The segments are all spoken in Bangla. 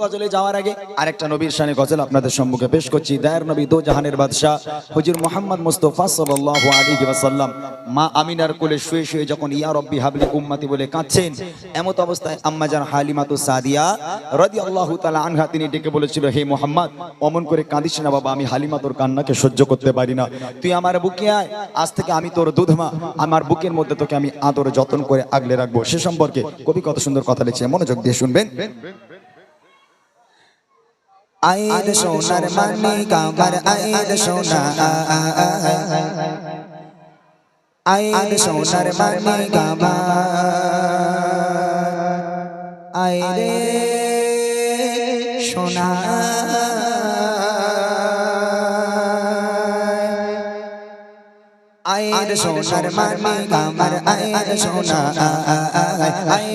গজলে যাওয়ার আগে আরেকটা নবীর শানে গজল আপনাদের সম্মুখে পেশ করছি। দায়ের নবী দো জাহানের বাদশাহ হুজুর মোহাম্মদ মুস্তফা সাল্লাল্লাহু আলাইহি ওয়াসাল্লাম। মা আমিনার কোলে শুয়ে শুয়ে যখন ইয়া রব্বি হাবলি উম্মতি বলে কাঁদছেন, এমত অবস্থায় আম্মাজান হালিমাতু সাদিয়া রাদিয়াল্লাহু তাআলা আনহা তিনি ডেকে বলেছিল, হে মোহাম্মদ, অমন করে কাঁদিস না বাবা, আমি হালিমা তোর কান্নাকে সহ্য করতে পারি না। তুই আমার বুকে আয়, আজ থেকে আমি তোর দুধমা আমার বুকের মধ্যে তোকে আমি আদর যত্ন করে আগলে রাখব। সে সম্পর্কে কবি কত সুন্দর কথা লিখছে, মনোযোগ দিয়ে শুনবেন। আইদ সোনার মানি কামার আইন সোনা আইন সোনার মানি কামার আইরে সোনা আইদ সোনার মানি কামার আইদ সোনা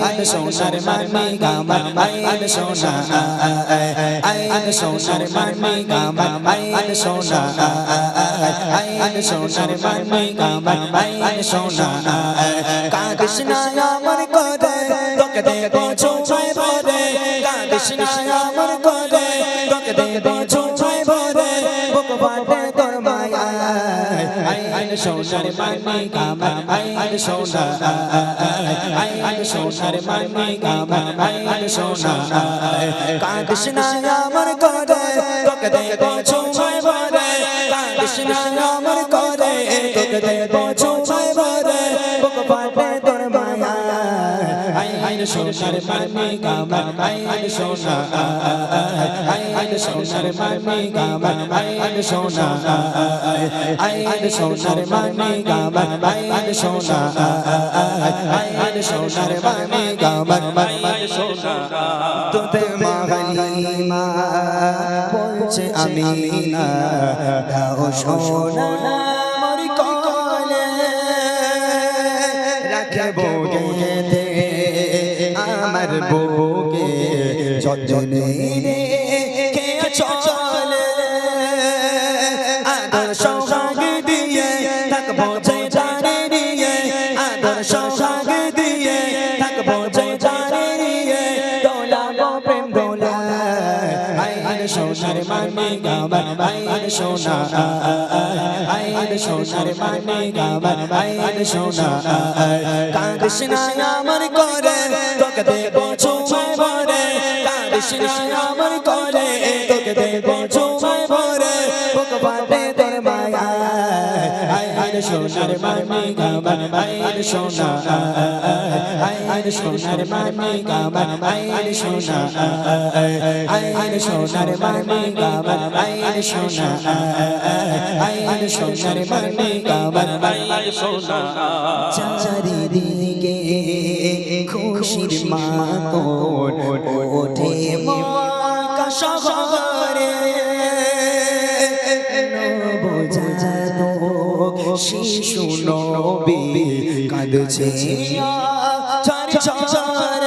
আইদ সোনার মানি কামার আইদ সোনা আইদ সোনার মানি কামার আইদ সোনা আইদ সোনার মানি কামার আইদ সোনা কাদিস আমার করে তোকে দেবো ছোঁয় ভরে কাদিস আমার করে তোকে দেবো ছোঁয় ভরে মায়া আইন সোনার মানি কামার আইন সোনা আইন সোনার মানি কামার আইন সোনা কাদিস না আমার করে তোকে দেবো সোনার মানি কামার আইন সোনা আইন সোনার মানি কামার আইন সোনা আইন সোনার মানি কামার আইন সোনা আইন সোনার মানি কামার আইন সোনা তোতে মাগলিমা বলছে আমি না, দাও সোনা আমার বুকে যতনে কে চলে আদর সঙ্গ দিয়ে থাকব যে জানে নিয়ে আদর সৌভাগ সোনা আইন সোনার মানে গাবার আইন সোনা কাঁদিস না আমার করে, তোকে দেবো ছোঁয় ভরে, কাঁদিস না আমার করে, তোকে দেবো ছোঁয় ভরে ফাটে তোর মায়া। আইন সোনার মানে গাবার আইন সোনা আইন সোনার মানে গাবার আইন সোনা আইন সোনার মানে গাবার আইন সোনা আইন সোনার মানে গাবার আইন সোনা। চারিদিকে খুশির মাতন ওঠে মক্কা শহরে শিশু নবী কাঁদছে। চার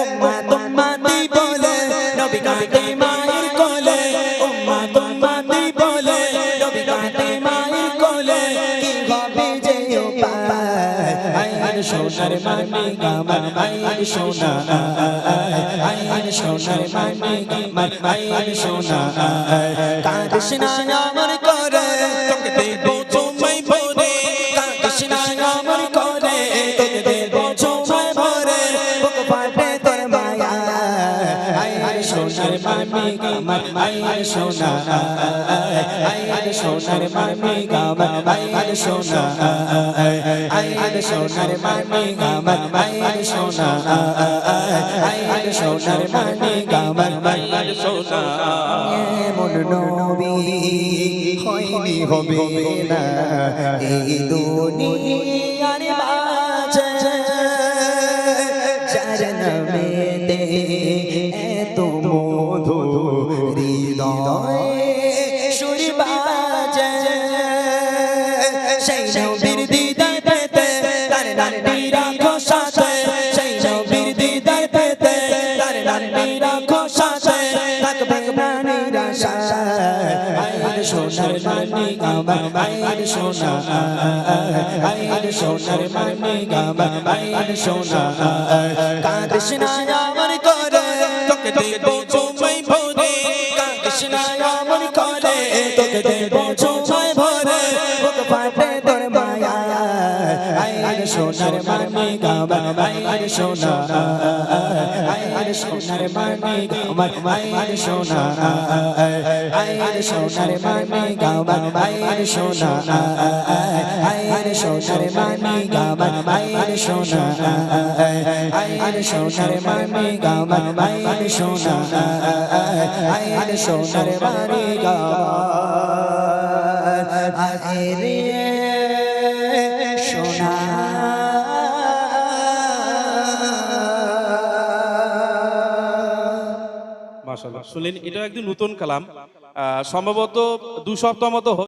উম্মা তুম্মাতি বলে, নবী কাঁদে মায়ের কোলে। উম্মা তুম্মাতি বলে, নবী কাঁদে মায়ের কোলে। কি হবে যে উপায় আইন সোনার মানি গামার আইন সোনা। আইন সোনার মানি গামার আইন সোনা। কাঁদিস না আমার সোনার মানি গামার আইন সোনা। আইন সোনার মানি গামার আইন সোনা। আইন সোনার মানি গামার আইন সোনা। আইন সোনার মানি গামার আইন সোনা। এমন নবী, হয়নি হবে না। এই দুনিয়ার রাখো সাথে, থাকবে প্রাণীর আশায় আইন সোনার মানি গাবার আইন সোনা। আইন সোনার মানি গাবার আইন সোনা। কাঁদিস না আমার করে তোকে দেব চুমাই ভরে। কাঁদিস না আমার কলে তোকে দেব চুমাই ভরে। বুক ফাটে তোর মায়া সোনার মানি গাবা আইর সোনা আইর সোনার মানি গাবা আইর সোনা আইর সোনার মানি গাবা আইর সোনা আইর সোনার মানি গাবা আইর সোনা আইর সোনার মানি গাবা আইর সোনা আইর সোনার মানি গাবা আইরে মাশাআল্লাহ। শুনলেন এটা একদিন নতুন কালাম। সম্ভবত দু সপ্তাহ মতো